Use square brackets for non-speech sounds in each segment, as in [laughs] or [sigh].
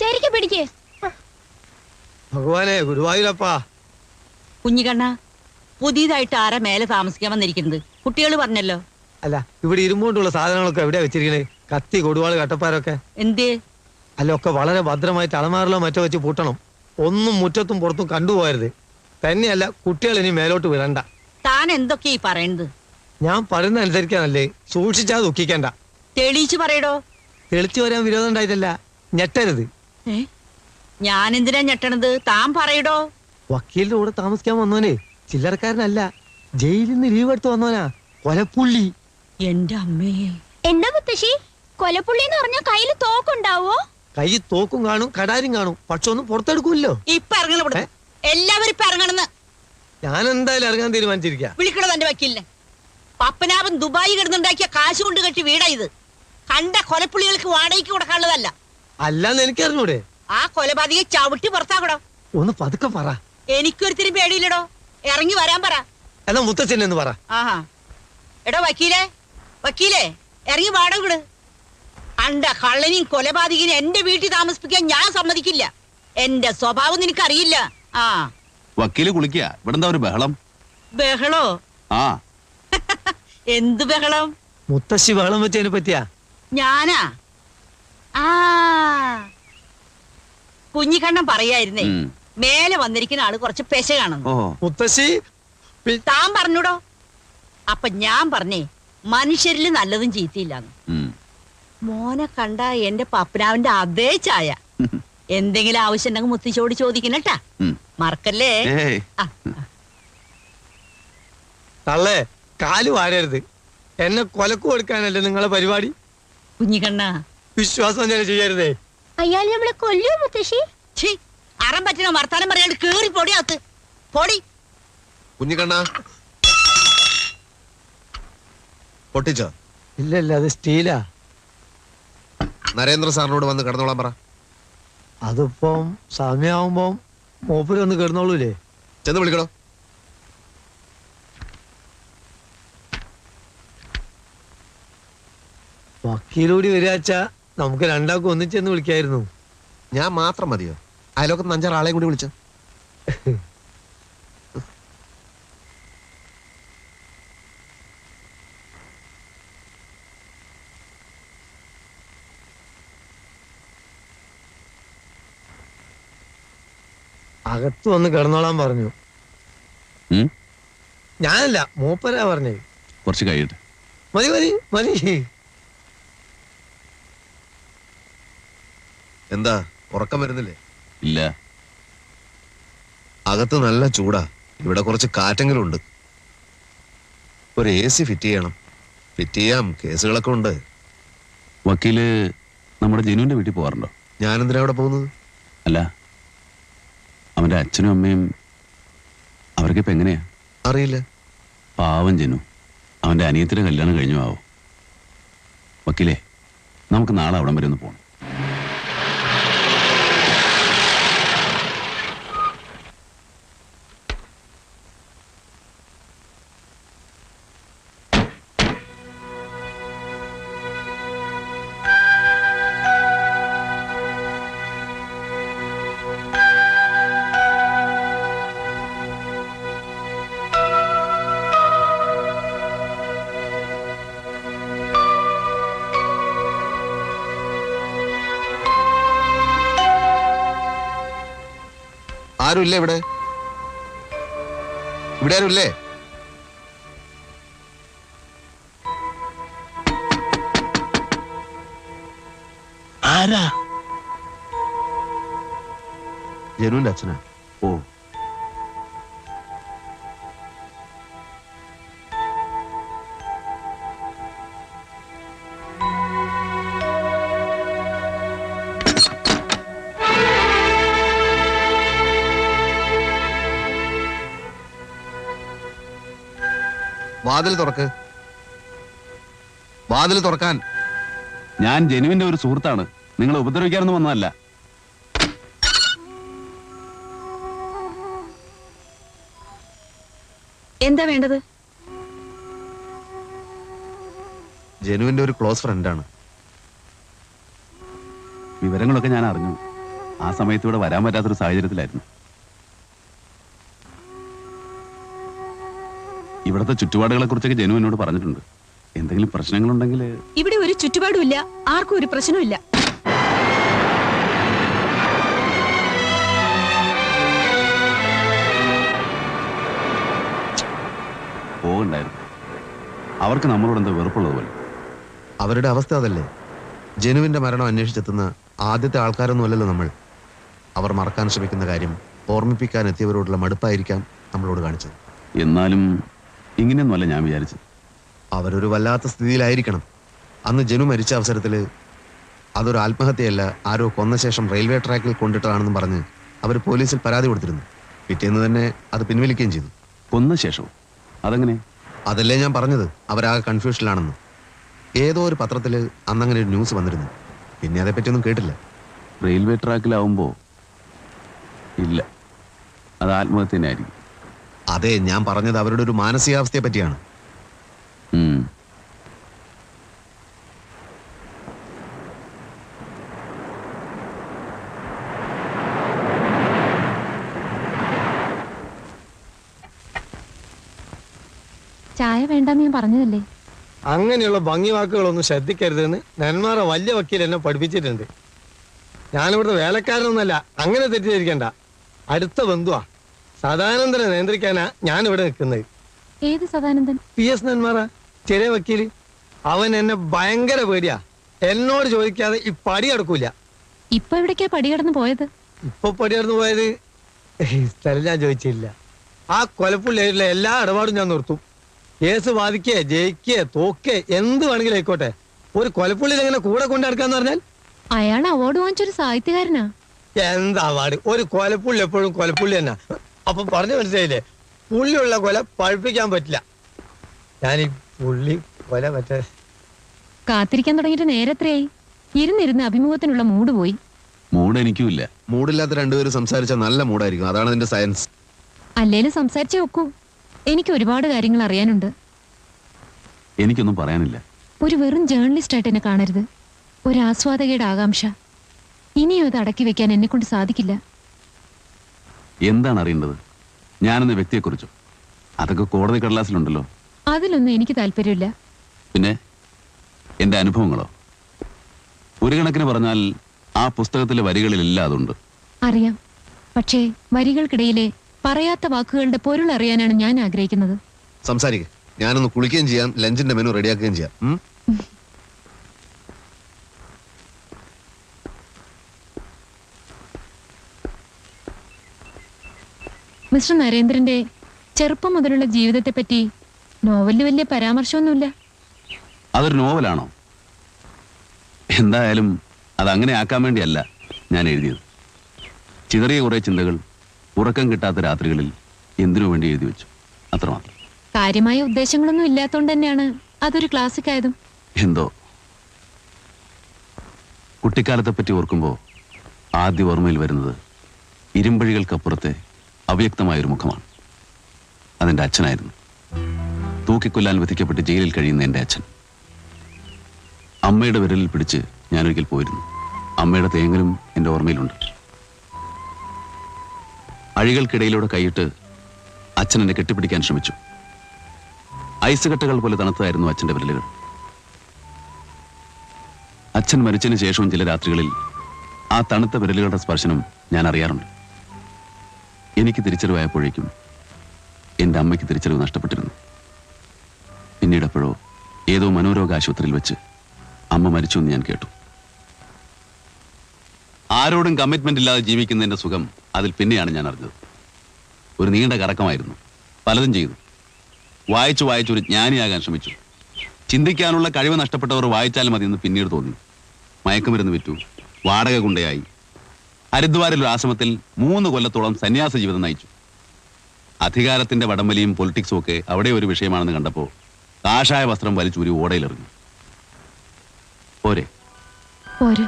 ശരിക്കും പിടിക്ക്. ഭഗവാനെ ഗുരുവായൂരപ്പാ. കുഞ്ഞിക്കണ്ണ പുതിയതായിട്ട് ആരാ മേലെ താമസിക്കാൻ വന്നിരിക്കുന്നത്? കുട്ടികൾ പറഞ്ഞല്ലോ. അല്ല ഇവിടെ ഇരുമ്പോണ്ടുള്ള സാധനങ്ങളൊക്കെ എവിടെയാ വെച്ചിരിക്കണേ? കത്തി കൊടുവാൾ കട്ടപ്പാരൊക്കെ. എന്തേ? അല്ല ഒക്കെ വളരെ ഭദ്രമായിട്ട് അളമാറിലോ മറ്റോ വെച്ച് പൂട്ടണം. ഒന്നും മുറ്റത്തും പുറത്തും കണ്ടുപോകരുത്. തന്നെയല്ല കുട്ടികൾ ഇനി മേലോട്ട് വിടണ്ട. താൻ എന്തൊക്കെയാ ഈ പറയുന്നത്? ഞാൻ പറയുന്ന അനുസരിക്കാനല്ലേ. സൂക്ഷിച്ചാ ദുഃഖിക്കണ്ട. തെളിയിച്ച് പറയടോ. തെളിച്ചു വരാൻ വിരോധം ഉണ്ടായിട്ടല്ല. ഞെട്ടരുത്. ഞാൻ എന്തിനാ ഞെട്ടണത്? താൻ പറയടോ. വക്കീലിന്റെ കൂടെ താമസിക്കാൻ വന്നോനെ ചില്ലറക്കാരനല്ല ജയിലിൽ നിന്ന് ലീവ് എടുത്ത് വന്നോനാ കൊലപ്പുള്ളി. എന്റെ അമ്മേ. എന്താ മുത്തശ്ശി? കൊലപ്പുള്ളി എന്ന് പറഞ്ഞാൽ കയ്യിൽ തോക്കുണ്ടാവോ? കൈ തോക്കും കാണും കടാരും കാണും പക്ഷെ ഒന്നും പുറത്തെടുക്കൂല്ലോ ഇപ്പൊ ഇറങ്ങണം ഇവിടെ എല്ലാവരും ഇപ്പൊ ഇറങ്ങണെന്ന് ഞാൻ എന്തായാലും ഇറങ്ങാൻ തീരുമാനിച്ചിരിക്കാം. വിളിക്കണത് തന്റെ വക്കീലിനെ. പപ്പനാഭൻ ദുബായി കിടന്നുണ്ടാക്കിയ കാശ് കൊണ്ട് കെട്ടി വീടാ ഇത്. കണ്ട കൊലപ്പുള്ളികൾക്ക് വാടകയ്ക്ക് കൊടുക്കാനുള്ളതല്ല. അല്ലാന്ന് എനിക്കറിഞ്ഞൂടെ? ആ കൊലപാതകയെ ചവിട്ടി പുറത്താക്കടോ. ഒന്ന് പതുക്കെ പറ. എനിക്കൊരുത്തിരി പേടിയില്ലടോ. ഇറങ്ങി വരാൻ പറ. എന്നാ മുത്തച്ഛൻ എന്ന് പറ. ആഹാ. എടോ വക്കീലേ വക്കീലേ ഇറങ്ങി വാടക വിട് അണ്ട കള്ളനെയും കൊലപാതകനും എന്റെ വീട്ടിൽ താമസിപ്പിക്കാൻ ഞാൻ സമ്മതിക്കില്ല. എന്റെ സ്വഭാവം നിനക്കറിയില്ല. ആ. വക്കീൽ കുളിക്കുക ഇവിടെന്താ ഒരു ബഹളം? ബഹളോ? ആ. [laughs] എന്ത് ബഹളം? മുത്തശ്ശി ബഹളം വെച്ചതിനെ പറ്റിയാ? ഞാനാ? ആ. കുഞ്ഞിക്കണ്ണൻ പറയായിരുന്നേ. മേലെ വന്നിരിക്കുന്ന ആൾ കുറച്ച് പെശ കാണുന്നു. മുത്തശ്ശി താൻ പറഞ്ഞൂടോ? അപ്പൊ ഞാൻ പറഞ്ഞേ മനുഷ്യരിൽ നല്ലതും ചീത്തയില്ലാന്ന്. മോനെ കണ്ട എന്റെ പപ്പനാവിന്റെ അതേ ചായ. എന്തെങ്കിലും ആവശ്യം ഉണ്ടെങ്കിൽ മുത്തിച്ചോട് ചോദിക്കണട്ടാ. മറക്കല്ലേ? തള്ളേ കാൽ വാരരുത്. എന്നെ കൊലക്കു കൊടുക്കാനല്ലേ നിങ്ങളെ പരിപാടി? കുഞ്ഞിക്കണ്ണ വിശ്വാസം തന്നെ ചെയ്യരുതേ. അയാൾ നമ്മളെ കൊല്ലോ മുത്തശ്ശി? ഛീ അറം പറ്റണ വർത്താനം പറയാണ്ട് കേറി പൊടി അകത്ത്. പൊടി. കുഞ്ഞിക്കണ്ണ. പൊട്ടിച്ചോ? ഇല്ല ഇല്ല അത് സ്റ്റീലാ. നരേന്ദ്ര സാറിനോട് വന്ന് കിടന്നോളാൻ പറ. അതിപ്പം സമയമാവുമ്പം മൂപ്പര് വന്ന് കിടന്നോളൂലേ? ചെന്ന് വിളിക്കണോ? വക്കീലൂടി വരികച്ച നമുക്ക് രണ്ടാൾക്കും ഒന്നിച്ചെന്ന് വിളിക്കായിരുന്നു. ഞാൻ മാത്രം മതിയോ? അയലോക്കത്ത് അഞ്ചാറ് ആളെയും കൂടി വിളിച്ചു? അകത്ത് വന്ന് കിടന്നോളാൻ പറഞ്ഞു. ഞാനല്ല മൂപ്പരാ പറഞ്ഞേ. കുറച്ച് കഴിയട്ടെ. മതി മതി മതി. എന്താ ഉറക്കം വരുന്നില്ലേ? ഇല്ല. അകത്ത് നല്ല ചൂടാ. ഇവിടെ കുറച്ച് കാറ്റെങ്കിലും ഉണ്ട് ഒരു എ സി ഫിറ്റ് ചെയ്യണം. ഫിറ്റ് ചെയ്യാം. കേസുകളൊക്കെ ഉണ്ട്. വക്കീൽ നമ്മുടെ ജനുവിന്റെ വീട്ടിൽ പോകാറുണ്ടോ ഞാനെന്തിനാ അവിടെ പോകുന്നത്? അല്ല. അവന്റെ അച്ഛനും അമ്മയും അവർക്ക് ഇപ്പൊ എങ്ങനെയാ? അറിയില്ല. പാവം ജനു. അവന്റെ അനിയത്തിന്റെ കല്യാണം കഴിഞ്ഞു ആവോ. വക്കീലേ നമുക്ക് നാളെ അവിടം വരെ ഒന്ന് പോകണം ആരും ഇല്ലേ ഇവിടെ? ഇവിടെ ആരും ഇല്ലേ ആരാ? ജനുവിന്റെ അച്ഛനാ. വാതിൽ തുറക്ക്. വാതിൽ തുറക്കാൻ. ഞാൻ ജനുവിന്റെ ഒരു സുഹൃത്താണ്. നിങ്ങൾ ഉപദ്രവിക്കാനൊന്നും വന്നതല്ല. എന്താ വേണ്ടത്? ജനുവിന്റെ ഒരു ക്ലോസ് ഫ്രണ്ടാണ്. വിവരങ്ങളൊക്കെ ഞാൻ അറിഞ്ഞു. ആ സമയത്ത് ഇവിടെ വരാൻ പറ്റാത്തൊരു സാഹചര്യത്തിലായിരുന്നു. ഇവിടുത്തെ ചുറ്റുപാടുകളെ കുറിച്ചൊക്കെ ജനു എന്നോട് പറഞ്ഞിട്ടുണ്ട്. എന്തെങ്കിലും പ്രശ്നങ്ങളുണ്ടെങ്കിൽ ഇവിടെ ഒരു ചുറ്റുപാടും ഇല്ല ആർക്കും ഒരു പ്രശ്നമില്ല പോകണ്ടായിരുന്നു. അവർക്ക് നമ്മളോട് എന്തോ വെറുപ്പുള്ളതുപോലെ അവരുടെ അവസ്ഥ അതല്ലേ? ജനുവിന്റെ മരണം അന്വേഷിച്ചെത്തുന്ന ആദ്യത്തെ ആൾക്കാരൊന്നുമല്ലല്ലോ നമ്മൾ. അവർ മറക്കാൻ ശ്രമിക്കുന്ന കാര്യം ഓർമ്മിപ്പിക്കാൻ എത്തിയവരോടുള്ള മടുപ്പായിരിക്കാം നമ്മളോട് കാണിച്ചത്. എന്നാലും ഇങ്ങനെയൊന്നുമല്ല ഞാൻ വിചാരിച്ചത്. അവരൊരു വല്ലാത്ത സ്ഥിതിയിലായിരിക്കണം. അന്ന് ജനു മരിച്ച അവസരത്തിൽ അതൊരു ആത്മഹത്യയല്ല ആരോ കൊന്ന ശേഷം റെയിൽവേ ട്രാക്കിൽ കൊണ്ടിട്ടതാണെന്നും പറഞ്ഞ് അവർ പോലീസിൽ പരാതി കൊടുത്തിരുന്നു. പിറ്റേന്ന് തന്നെ അത് പിൻവലിക്കുകയും ചെയ്തു. കൊന്ന ശേഷം അതെങ്ങനെ? അതല്ലേ ഞാൻ പറഞ്ഞത്. അവരാകെ കൺഫ്യൂഷനിലാണെന്ന്. ഏതോ ഒരു പത്രത്തിൽ അന്നങ്ങനെ ഒരു ന്യൂസ് വന്നിരുന്നു. പിന്നെ അതേപ്പറ്റിയൊന്നും കേട്ടില്ല. റെയിൽവേ ട്രാക്കിലാവുമ്പോ ഇല്ല. അത് ആത്മഹത്യനായിരിക്കും അതെ ഞാൻ പറഞ്ഞത് അവരുടെ ഒരു മാനസികാവസ്ഥയെ പറ്റിയാണ്. ചായ വേണ്ടെന്ന് ഞാൻ പറഞ്ഞതല്ലേ? അങ്ങനെയുള്ള ഭംഗി വാക്കുകളൊന്നും ശ്രദ്ധിക്കരുതെന്ന് നെന്മാറ വലിയ വക്കീൽ എന്നെ പഠിപ്പിച്ചിട്ടുണ്ട്. ഞാനിവിടുത്തെ വേലക്കാരനൊന്നല്ല അങ്ങനെ തെറ്റിദ്ധരിക്കണ്ട. അടുത്ത ബന്ധുവാ. സദാനന്ദനെ നിയന്ത്രിക്കാനാ ഞാൻ ഇവിടെ നിൽക്കുന്നത്. ഏത് സദാനന്ദൻ? പി എസ് നന്മാറ ചെറിയ വക്കീൽ. അവൻ എന്നെ ഭയങ്കര പേടിയാ. എന്നോട് ചോദിക്കാതെ ഈ പടി അടക്കൂല ഇപ്പൊ എവിടേക്കാ പടി കടന്നു പോയത്? ഇപ്പൊ പടി കടന്നു പോയത്? സ്ഥലം ഞാൻ ചോദിച്ചില്ല. ആ കൊലപ്പുള്ള എല്ലാ ഇടപാടും ഞാൻ നിർത്തും. കേസ് ബാധിക്കേ ജയിക്കേ തോക്കേ എന്ത് വേണമെങ്കിലും ആയിക്കോട്ടെ. ഒരു കൊലപ്പുള്ളിൽ എങ്ങനെ കൂടെ കൊണ്ടു നടക്കാന്ന് പറഞ്ഞാൽ? അയാൾ അവാർഡ് വാങ്ങിച്ചൊരു സാഹിത്യകാരനാ. എന്താ അവാർഡ് ഒരു കൊലപ്പുള്ളി എപ്പോഴും കൊലപ്പുള്ളി തന്നെ. അപ്പൊ പറഞ്ഞു മനസ്സിലായില്ലേ? പുള്ളിയുള്ള കൊല പഴുപ്പിക്കാൻ പറ്റില്ല. ഞാൻ ഈ പുള്ളി കൊല മറ്റേ കാത്തിരിക്കാൻ തുടങ്ങിയിട്ട് നേരത്രയായി ഇരുന്നിരുന്ന് അഭിമുഖത്തിനുള്ള മൂഡ് പോയി. മൂഡ് എനിക്കുമില്ല. മൂടില്ലാത്ത രണ്ടുപേരും സംസാരിച്ചാൽ നല്ല മൂടായിരിക്കും അതാണ് അതിന്റെ സയൻസ്. അല്ലേലും സംസാരിച്ചേ ഒക്കൂ. എനിക്ക് ഒരുപാട് കാര്യങ്ങൾ അറിയാനുണ്ട്. എനിക്കൊന്നും പറയാനില്ല. ഒരു വെറും ജേർണലിസ്റ്റ് ആയിട്ട് എന്നെ കാണരുത്. ഒരു ആസ്വാദകയുടെ ആകാംക്ഷ. ഇനിയും അത് അടക്കി വെക്കാൻ എന്നെ കൊണ്ട് സാധിക്കില്ല. എന്താണ് അറിയേണ്ടത് ഞാനെന്ന വ്യക്തിയെക്കുറിച്ചോ? അതൊക്കെ കോടതി കടലാസിലുണ്ടല്ലോ. അതിലൊന്നും എനിക്ക് താല്പര്യമില്ല. പിന്നെ എന്റെ അനുഭവങ്ങളോ? ഒരു കണക്കിന് പറഞ്ഞാൽ ആ പുസ്തകത്തിലെ വരികളിലില്ല അതുണ്ട്. അറിയാം. പക്ഷേ വരികൾക്കിടയിലെ പറയാത്ത വാക്കുകളുടെ പൊരുൾ അറിയാനാണ് ഞാൻ ആഗ്രഹിക്കുന്നത്. സംസാരിക്കുക ഞാനൊന്ന് കുളിക്കുകയും ചെയ്യാം ലഞ്ചിന്റെ മെനു റെഡിയാക്കുകയും ചെയ്യാം. ഉം? [laughs] മിസ്റ്റർ നരേന്ദ്രന്റെ ചെറുപ്പം മുതലുള്ള ജീവിതത്തെ പറ്റി നോവലിൽ വലിയ പരാമർശമൊന്നുമില്ല. അതൊരു നോവലാണോ? എന്തായാലും അത് അങ്ങനെ ആക്കാൻ വേണ്ടിയല്ല ഞാൻ എഴുതിയത്. ചിതറിയ കുറേ ചിന്തകൾ ഉറക്കം കിട്ടാത്ത രാത്രികളിൽ എന്തിനു വേണ്ടി എഴുതി വെച്ചു? അത്രമാത്രം കാര്യമായ ഉദ്ദേശങ്ങളൊന്നും ഇല്ലാത്തതുകൊണ്ട് തന്നെയാണ് അതൊരു ക്ലാസിക് ആയതും. എന്തോ? കുട്ടിക്കാലത്തെ പറ്റി ഓർക്കുമ്പോൾ ആദ്യ ഓർമ്മയിൽ വരുന്നത് ഇരുമ്പഴികൾക്കപ്പുറത്തെ അവ്യക്തമായൊരു മുഖമാണ്. അതെന്റെ അച്ഛനായിരുന്നു. തൂക്കിക്കൊല്ലാൻ വിധിക്കപ്പെട്ട് ജയിലിൽ കഴിയുന്ന എന്റെ അച്ഛൻ. അമ്മയുടെ വിരലിൽ പിടിച്ച് ഞാനൊരിക്കൽ പോയിരുന്നു. അമ്മയുടെ തേങ്ങലും എന്റെ ഓർമ്മയിലുണ്ട്. അഴികൾക്കിടയിലൂടെ കൈയിട്ട് അച്ഛൻ എന്നെ കെട്ടിപ്പിടിക്കാൻ ശ്രമിച്ചു. ഐസ് കട്ടകൾ പോലെ തണുത്തതായിരുന്നു അച്ഛന്റെ വിരലുകൾ. അച്ഛൻ മരിച്ചതിന് ശേഷവും ചില രാത്രികളിൽ ആ തണുത്ത വിരലുകളുടെ സ്പർശനം ഞാൻ അറിയാറുണ്ട്. എനിക്ക് തിരിച്ചറിവായപ്പോഴേക്കും എന്റെ അമ്മയ്ക്ക് തിരിച്ചറിവ് നഷ്ടപ്പെട്ടിരുന്നു. പിന്നീട് അപ്പോഴോ ഏതോ മനോരോഗ ആശുപത്രിയിൽ വെച്ച് അമ്മ മരിച്ചു എന്ന് ഞാൻ കേട്ടു. ആരോടും കമ്മിറ്റ്മെന്റ് ഇല്ലാതെ ജീവിക്കുന്നതിന്റെ സുഖം അതിൽ പിന്നെയാണ് ഞാൻ അറിഞ്ഞത്. ഒരു നീണ്ട കറക്കമായിരുന്നു. പലതും ചെയ്തു. വായിച്ചു വായിച്ചു ഒരു ജ്ഞാനിയാകാൻ ശ്രമിച്ചു. ചിന്തിക്കാനുള്ള കഴിവ് നഷ്ടപ്പെട്ടവർ വായിച്ചാൽ മതി എന്ന് പിന്നീട് തോന്നി. മയക്കുമരുന്ന് വിറ്റു. വാടക കൊണ്ടയായി ഹരിദ്വാരിൽ ഒരു ആശ്രമത്തിൽ മൂന്ന് കൊല്ലത്തോളം സന്യാസ ജീവിതം നയിച്ചു. അധികാരത്തിന്റെ വടംവലിയും പൊളിറ്റിക്സും ഒക്കെ അവിടെ ഒരു വിഷയമാണെന്ന് കണ്ടപ്പോൾ കാഷായ വസ്ത്രം വലിച്ചൂരി ഓടയിലെറിഞ്ഞു പോരെ. പോര്.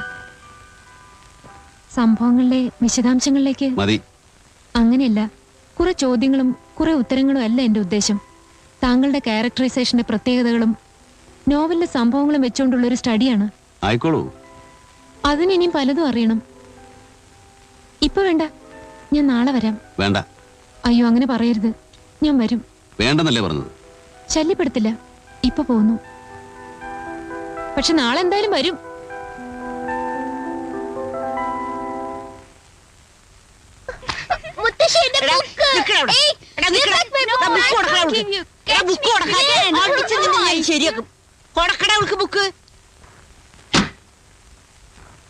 സംഭവങ്ങളിലെ വിശദാംശങ്ങളിലേക്ക് മതി. അങ്ങനെയല്ല കുറെ ചോദ്യങ്ങളും കുറെ ഉത്തരങ്ങളും അല്ല എന്റെ ഉദ്ദേശം. താങ്കളുടെ ക്യാരക്ടറൈസേഷന്റെ പ്രത്യേകതകളും നോവലിലെ സംഭവങ്ങളും വെച്ചുകൊണ്ടുള്ള ഒരു സ്റ്റഡിയാണ് ആയിക്കോളൂ. അതിനിനിയും പലതും അറിയണം. ഇപ്പൊ വേണ്ട. ഞാൻ നാളെ വരാം. വേണ്ട. അയ്യോ അങ്ങനെ പറയരുത്. ഞാൻ വരും. വേണ്ടെന്നല്ലേ പറഞ്ഞത്? ശല്യപ്പെടുത്തില്ല. ഇപ്പൊ പോന്നു. പക്ഷെ നാളെ എന്തായാലും വരും.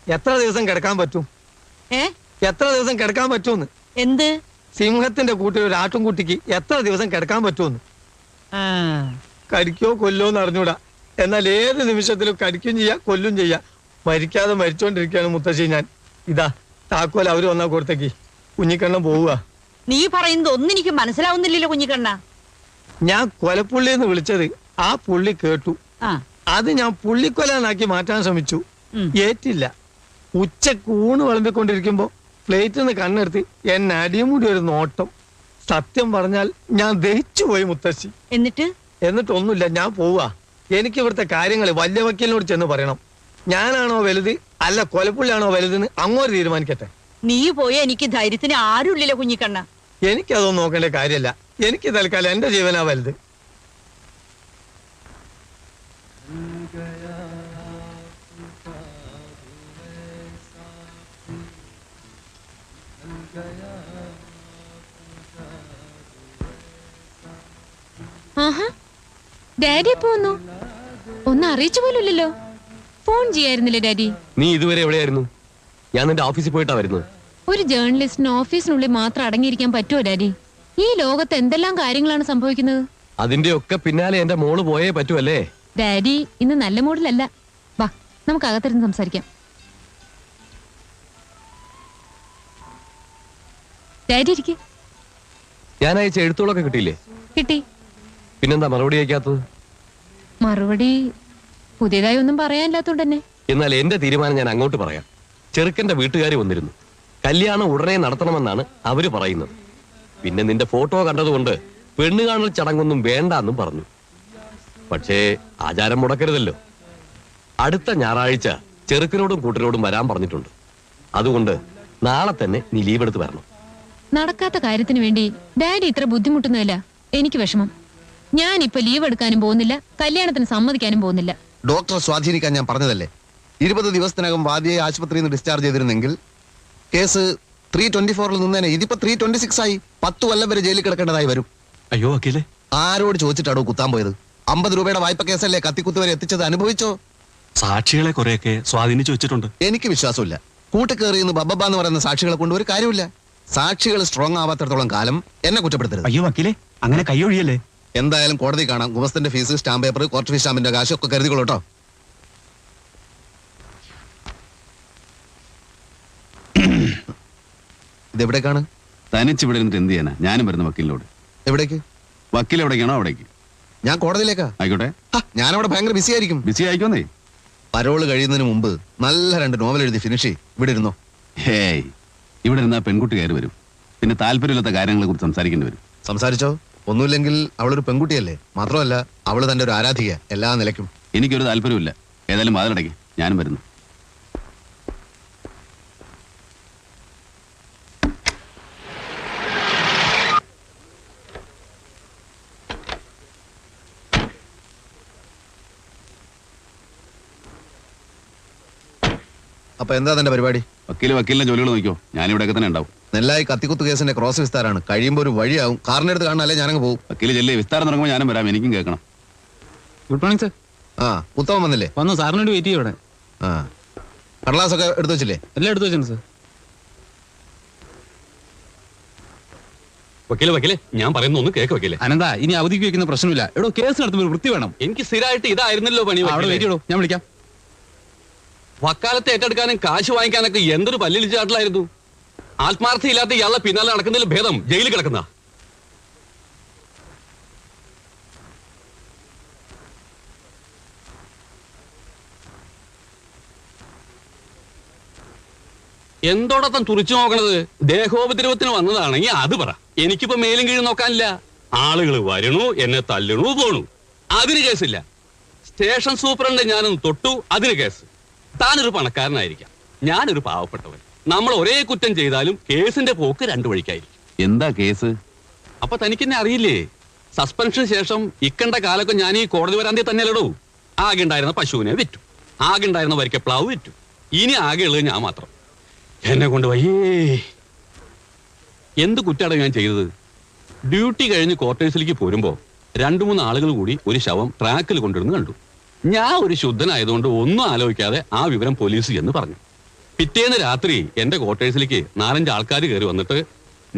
എത്ര ദിവസം കിടക്കാൻ പറ്റും? ഏ? എത്ര ദിവസം കിടക്കാൻ പറ്റുമെന്ന്? എന്ത്? സിംഹത്തിന്റെ കൂട്ടിൽ ഒരു ആട്ടുംകുട്ടിക്ക് എത്ര ദിവസം കിടക്കാൻ പറ്റുമെന്ന്? കരിക്കോ കൊല്ലോ എന്ന് അറിഞ്ഞൂടാ. എന്നാൽ ഏത് നിമിഷത്തിലും കരിക്കും ചെയ്യാ കൊല്ലും ചെയ്യാ. മരിക്കാതെ മരിച്ചോണ്ടിരിക്കുകയാണ് മുത്തശ്ശി ഞാൻ. ഇതാ താക്കോൽ അവർ വന്നാ കൊടുത്തേക്ക്. കുഞ്ഞിക്കണ്ണം പോവുക. നീ പറയുന്നത് ഒന്നും എനിക്ക് മനസ്സിലാവുന്നില്ലല്ലോ കുഞ്ഞിക്കണ്ണ. ഞാൻ കൊലപ്പുള്ളി എന്ന് വിളിച്ചത് ആ പുള്ളി കേട്ടു. അത് ഞാൻ പുള്ളിക്കൊലാനാക്കി മാറ്റാൻ ശ്രമിച്ചു. ഏറ്റില്ല. ഉച്ചയ്ക്ക് ഊണ് വിളമ്പിക്കൊണ്ടിരിക്കുമ്പോ പ്ലേറ്റിൽ നിന്ന് കണ്ണെടുത്ത് എന്നെ അടിമുടി ഒരു നോട്ടം. സത്യം പറഞ്ഞാൽ ഞാൻ ദഹിച്ചു പോയി മുത്തശ്ശി. എന്നിട്ട്? എന്നിട്ടൊന്നുമില്ല ഞാൻ പോവാ. എനിക്ക് ഇവിടുത്തെ കാര്യങ്ങൾ വലിയ വക്കീലിനോട് ചെന്ന് പറയണം. ഞാനാണോ വലുത്? അല്ല കൊലപ്പുള്ളിയാണോ വലുതെന്ന് അങ്ങോട്ട് തീരുമാനിക്കട്ടെ. നീ പോയ എനിക്ക് ധൈര്യത്തിന് ആരുള്ളില്ല കുഞ്ഞിക്കണ്ണ. എനിക്കതൊന്നും നോക്കേണ്ട കാര്യമല്ല. എനിക്ക് തൽക്കാലം എന്റെ ജീവനാ വലുത്. ആഹാ. ഡാഡി പോന്നു. ഒന്ന് അറിയിച്ചു പോലുമില്ലല്ലോ. Phone ചെയ്യായിരുന്നില്ലേ daddy? നീ ഇതുവരെ എവിടെയായിരുന്നു? ഞാൻ നിന്റെ ഓഫീസിൽ പോയിട്ടാ വരുന്നത്. ഒരു ജേർണലിസ്റ്റിന് ഓഫീസിനുള്ളിൽ മാത്രം അടങ്ങിയിരിക്കാൻ പറ്റുമോ ഡാഡി? ഈ ലോകത്ത് എന്തെല്ലാം കാര്യങ്ങളാണ് സംഭവിക്കുന്നത്? അതിന്റെ ഒക്കെ പിന്നാലെ എന്റെ മോൾ പോയേ പറ്റുമല്ലേ ഡാഡി ഇന്ന് നല്ല മൂഡിലല്ല. വാ നമുക്ക് അകത്തിരുന്ന് സംസാരിക്കാം. ഡാഡി ഇരിക്കെ. ഞാൻ അയച്ച എഴുത്തുകളൊക്കെ കിട്ടിയില്ലേ? കിട്ടി. പിന്നെന്താ മറുപടി അയക്കാത്തത്? മറുപടി പുതിയതായി ഒന്നും പറയാനില്ലാത്തോണ്ട് തന്നെ എന്നാൽ എന്റെ തീരുമാനം ഞാൻ അങ്ങോട്ട് പറയാം. ചെറുക്കന്റെ വീട്ടുകാർ വന്നിരുന്നു. കല്യാണം ഉടനെ നടത്തണമെന്നാണ് അവർ പറയുന്നത്. പിന്നെ നിന്റെ ഫോട്ടോ കണ്ടതുകൊണ്ട് പെണ്ണ് കാണൽ ചടങ്ങൊന്നും വേണ്ട എന്നും പറഞ്ഞു. പക്ഷേ ആചാരം മുടക്കരുതല്ലോ. അടുത്ത ഞായറാഴ്ച ചെറുക്കനോടും കൂട്ടരോടും വരാൻ പറഞ്ഞിട്ടുണ്ട്. അതുകൊണ്ട് നാളെ തന്നെ നീ ലീവ് എടുത്ത് വരണം. നടക്കാത്ത കാര്യത്തിന് വേണ്ടി ഡാഡി ഇത്ര ബുദ്ധിമുട്ടുന്നതല്ല. എനിക്ക് വിഷമം. ഞാൻ ഇപ്പൊ ലീവ് എടുക്കാനും പോകുന്നില്ല കല്യാണത്തിന് സമ്മതിക്കാനും പോകുന്നില്ല. ഡോക്ടറെ സ്വാധീനിക്കാൻ ഞാൻ പറഞ്ഞതല്ലേ? ഇരുപത് ദിവസത്തിനകം വാദിയെ ആശുപത്രിയിൽ നിന്ന് ഡിസ്ചാർജ് ചെയ്തിരുന്നെങ്കിൽ കേസ് ത്രീ ട്വന്റി ഫോറിൽ നിന്നേനെ ഇതിപ്പോ ത്രീ ട്വന്റി സിക്സ് ആയി. പത്ത് കൊല്ലം വരെ ജയിലിൽ കിടക്കേണ്ടതായി വരും. അയ്യോ അഖിലേ. ആരോട് ചോദിച്ചിട്ടാണോ കുത്താൻ പോയത്? അമ്പത് രൂപയുടെ വായ്പ കേസല്ലേ കത്തിക്കുത്ത് വരെ എത്തിച്ചത് അനുഭവിച്ചോ? സാക്ഷികളെ കുറെയൊക്കെ സ്വാധീനിച്ചു വെച്ചിട്ടുണ്ട്. എനിക്ക് വിശ്വാസമില്ല. കൂട്ടുകയറിയെന്ന് ബബ്ബ എന്ന് പറയുന്ന സാക്ഷികളെ കൊണ്ട് ഒരു കാര്യമില്ല സാക്ഷികൾ സ്ട്രോങ് ആവാത്തിടത്തോളം കാലം എന്നെ കുറ്റപ്പെടുത്തരുത്. അയ്യോ വക്കീലേ അങ്ങനെ കൈയൊഴിയല്ലേ എന്തായാലും കോടതി കാണാം. ഗുമസ്തന്റെ fees stamp paper court fees സ്റ്റാമ്പിന്റെ കാശ് ഒക്കെ കരുതിക്കൊള്ളൂ കേട്ടോ. [clears throat] ഇതെവിടേക്കാണ് തനിച്ച് ഇവിടെ ഇരുന്നിട്ട് എന്ത് ചെയ്യാനാ? ഞാനും വരുന്ന വക്കീലിനോട്. എവിടേക്ക്? വക്കീൽ എവിടേക്കാണോ അവിടേക്ക്. ഞാൻ കോടതിയിലേക്കാ. ആയിക്കോട്ടെ. ഞാനവിടെ ഭയങ്കര ബിസി ആയിരിക്കും. ബിസി ആയിക്കോന്നേ. പരോൾ കഴിയുന്നതിന് മുമ്പ് നല്ല രണ്ട് നോവൽ എഴുതി ഫിനിഷ് ഇവിടെ ഇരുന്നോ? ഹേയ് ഇവിടെ ഇരുന്നാ പെൺകുട്ടി കയറി വരും. പിന്നെ താല്പര്യമില്ലാത്ത കാര്യങ്ങളെ കുറിച്ച് സംസാരിക്കേണ്ടി വരും. സംസാരിച്ചോ? ഒന്നുമില്ലെങ്കിൽ അവളൊരു പെൺകുട്ടിയല്ലേ? മാത്രമല്ല അവൾ തന്റെ ഒരു ആരാധിക എല്ലാ നിലയ്ക്കും. എനിക്കൊരു താല്പര്യമില്ല ഏതായാലും വാതിലടയ്ക്ക് ഞാനും വരുന്നു. അപ്പൊ എന്താ തന്റെ പരിപാടി? വക്കീൽ വക്കീലിന്റെ ജോലികൾ നോക്കിയോ ഞാനിവിടെയൊക്കെ തന്നെ ഉണ്ടാവും. നെല്ലായി കത്തിക്കുത്ത് കേസിന്റെ ക്രോസ് വിസ്താരാണ്. കഴിയുമ്പോൾ ഒരു വഴിയാവും. കാറിന്റെ അടുത്ത് കാണാനല്ലേ ഞാനങ്ങ് പോകും വക്കീൽ ചെല്ലേ വിസ്താരം തുടങ്ങുമ്പോൾ ഞാനും വരാം. എനിക്കും കേൾക്കണം. ഗുഡ് മോർണിംഗ് സർ ആ ഉത്തമം വന്നില്ലേ? വന്നു. സാറിനോട് വെയിറ്റ് ചെയ്യും ഇവിടെ ആ. കടലാസൊക്കെ എടുത്തു വെച്ചില്ലേ? എല്ലാം എടുത്തു വെച്ചു സർ വക്കീലെ വക്കീലെ ഞാൻ പറയുന്ന ഒന്ന് കേക്ക് വക്കീലെ. അനന്ത ഇനി അവധിക്ക് വെക്കുന്ന പ്രശ്നമില്ല. എടോ കേസ് നടത്തുമ്പോൾ ഒരു വൃത്തി വേണം. എനിക്ക് സ്ഥിരമായിട്ട് ഇതായിരുന്നല്ലോ പണി അവിടെ വെയിറ്റ് ചെയ്യടോ ഞാൻ വിളിക്കാം. വക്കാലത്ത് ഏറ്റെടുക്കാനും കാശ് വാങ്ങിക്കാനൊക്കെ എന്തൊരു പല്ലിളിച്ചാട്ടിലായിരുന്നു ആത്മാർത്ഥയില്ലാത്ത ഇയാളെ പിന്നാലെ നടക്കുന്നതിൽ ഭേദം ജയിലിൽ കിടക്കുന്ന. എന്തോടൊപ്പം തുറിച്ചു നോക്കണത്? ദേഹോപദ്രവത്തിന് വന്നതാണെങ്കിൽ അത് പറ. എനിക്കിപ്പോ മേലും കീഴും നോക്കാനില്ല. ആളുകൾ വരണു എന്നെ തല്ലണു പോണു. അതിന് കേസില്ല. സ്റ്റേഷൻ സൂപ്രണ്ട് ഞാനൊന്ന് തൊട്ടു അതിന് കേസ്. താനൊരു പണക്കാരനായിരിക്കാം. ഞാനൊരു പാവപ്പെട്ടവൻ. നമ്മൾ ഒരേ കുറ്റം ചെയ്താലും കേസിന്റെ പോക്ക് രണ്ടു വഴിക്കായിരിക്കും എന്താ കേസ്? അപ്പൊ തനിക്കെന്നെ അറിയില്ലേ? സസ്പെൻഷന് ശേഷം ഇക്കണ്ട കാലൊക്കെ ഞാൻ ഈ കോടതി വരാന്തി തന്നെയല്ലടോ. ആകെ ഉണ്ടായിരുന്ന പശുവിനെ വിറ്റു. ആകെ ഉണ്ടായിരുന്ന വരിക്കപ്ലാവ് വിറ്റു. ഇനി ആകെ ഉള്ളത് ഞാൻ മാത്രം. എന്നെ കൊണ്ട് വയ്യേ. എന്ത് കുറ്റാണ് ഞാൻ ചെയ്തത്? ഡ്യൂട്ടി കഴിഞ്ഞ് ക്വാർട്ടേഴ്സിലേക്ക് പോരുമ്പോ രണ്ടു മൂന്ന് ആളുകൾ കൂടി ഒരു ശവം ട്രാക്കിൽ കൊണ്ടിരുന്ന് കണ്ടു. ഞാൻ ഒരു ശുദ്ധനായതുകൊണ്ട് ഒന്നും ആലോചിക്കാതെ ആ വിവരം പോലീസ് എന്ന് പറഞ്ഞു. പിറ്റേന്ന് രാത്രി എന്റെ ക്വാർട്ടേഴ്സിലേക്ക് നാലഞ്ച് ആൾക്കാർ കയറി വന്നിട്ട്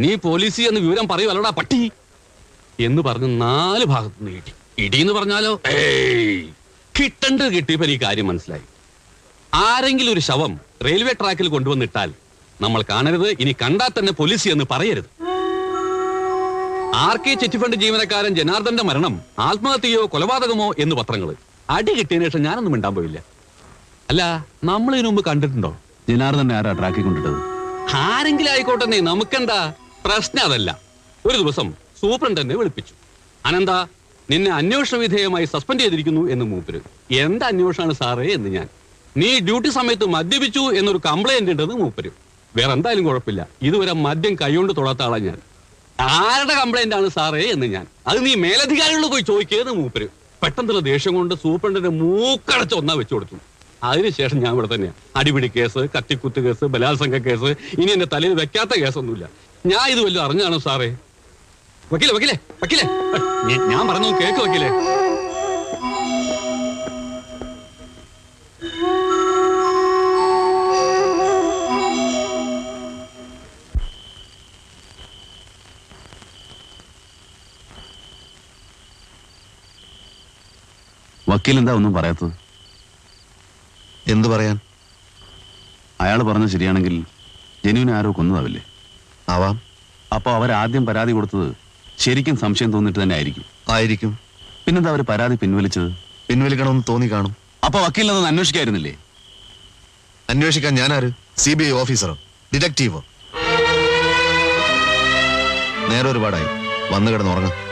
നീ പോലീസി എന്ന് വിവരം പറയുവല്ലടാ പട്ടി എന്ന് പറഞ്ഞ് നാല് ഭാഗത്ത് നിന്ന് ഇടി ഇടി എന്ന് പറഞ്ഞാലോ? കിട്ടണ്ട് കിട്ടേണ്ടത് കിട്ടിയപ്പോ ഈ കാര്യം മനസ്സിലായി. ആരെങ്കിലും ഒരു ശവം റെയിൽവേ ട്രാക്കിൽ കൊണ്ടുവന്നിട്ടാൽ നമ്മൾ കാണരുത് ഇനി കണ്ടാൽ തന്നെ പോലീസി എന്ന് പറയരുത്. ആർ കെ ചിറ്റിഫണ്ട് ജീവനക്കാരൻ ജനാർദ്ദന്റെ മരണം ആത്മഹത്യയോ കൊലപാതകമോ എന്ന് പത്രങ്ങൾ അടി കിട്ടിയതിനു ശേഷം ഞാനൊന്നും മിണ്ടാൻ പോയില്ല. അല്ല നമ്മൾ ഇതിനു മുമ്പ് കണ്ടിട്ടുണ്ടോ? ജനാർദ്ദനെ ആരാ ട്രാക്കിൽ കൊണ്ടിട്ടത്? ആരെങ്കിലും ആയിക്കോട്ടെ നമുക്കെന്താ? പ്രശ്നം അതല്ല. ഒരു ദിവസം സൂപ്രണ്ടനെ വിളിപ്പിച്ചു. അനന്ത നിന്നെ അന്വേഷണ വിധേയമായി സസ്പെൻഡ് ചെയ്തിരിക്കുന്നു എന്ന് മൂപ്പര്. എന്ത് അന്വേഷണമാണ് സാറേ എന്ന് ഞാൻ. നീ ഡ്യൂട്ടി സമയത്ത് മദ്യപിച്ചു എന്നൊരു കംപ്ലൈന്റ് ഉണ്ടെന്ന് മൂപ്പര്. വേറെ എന്തായാലും കുഴപ്പമില്ല. ഇതുവരെ മദ്യം കൈകൊണ്ട് തൊടാത്ത ആളാ ഞാൻ. ആരുടെ കംപ്ലൈന്റ് ആണ് സാറേ എന്ന് ഞാൻ. അത് നീ മേലധികാരികളോട് പോയി ചോദിക്കുന്നത് മൂപ്പര്. പെട്ടെന്നുള്ള ദേഷ്യം കൊണ്ട് സൂപ്രണ്ടിന്റെ മൂക്കടച്ച് ഒന്നാ വെച്ചു കൊടുത്തു. അതിനുശേഷം ഞാൻ ഇവിടെ തന്നെയാ. അടിപിടി കേസ് കത്തിക്കുത്ത് കേസ് ബലാത്സംഗ കേസ്. ഇനി എന്റെ തലയിൽ വെക്കാത്ത കേസൊന്നുമില്ല. ഞാൻ ഇത് വല്ലതും അറിഞ്ഞാണോ സാറേ? വക്കീലെ വക്കീലെ വക്കീലെ. ഞാൻ പറഞ്ഞു കേക്ക് വക്കീലെ. വക്കീൽ എന്താ ഒന്നും പറയാത്തത്? എന്തു പറയാൻ? അയാൾ പറഞ്ഞത് ശരിയാണെങ്കിൽ ജനുവിനെ ആരോ കൊന്നതാവില്ലേ? ആവാം. അപ്പൊ അവരാദ്യം പരാതി കൊടുത്തത് ശരിക്കും സംശയം തോന്നിട്ട് തന്നെ ആയിരിക്കും. ആയിരിക്കും. പിന്നെന്താ അവർ പരാതി പിൻവലിച്ചത്? പിൻവലിക്കണമെന്ന് തോന്നി കാണും. അപ്പൊ വക്കീലിനതൊന്ന് അന്വേഷിക്കായിരുന്നില്ലേ? അന്വേഷിക്കാൻ ഞാനാര്? സി ബി ഐ ഓഫീസറോ? ഡിറ്റക്റ്റീവോ? നേരെ ഒരുപാടായി വന്നു കിടന്നുറങ്ങാം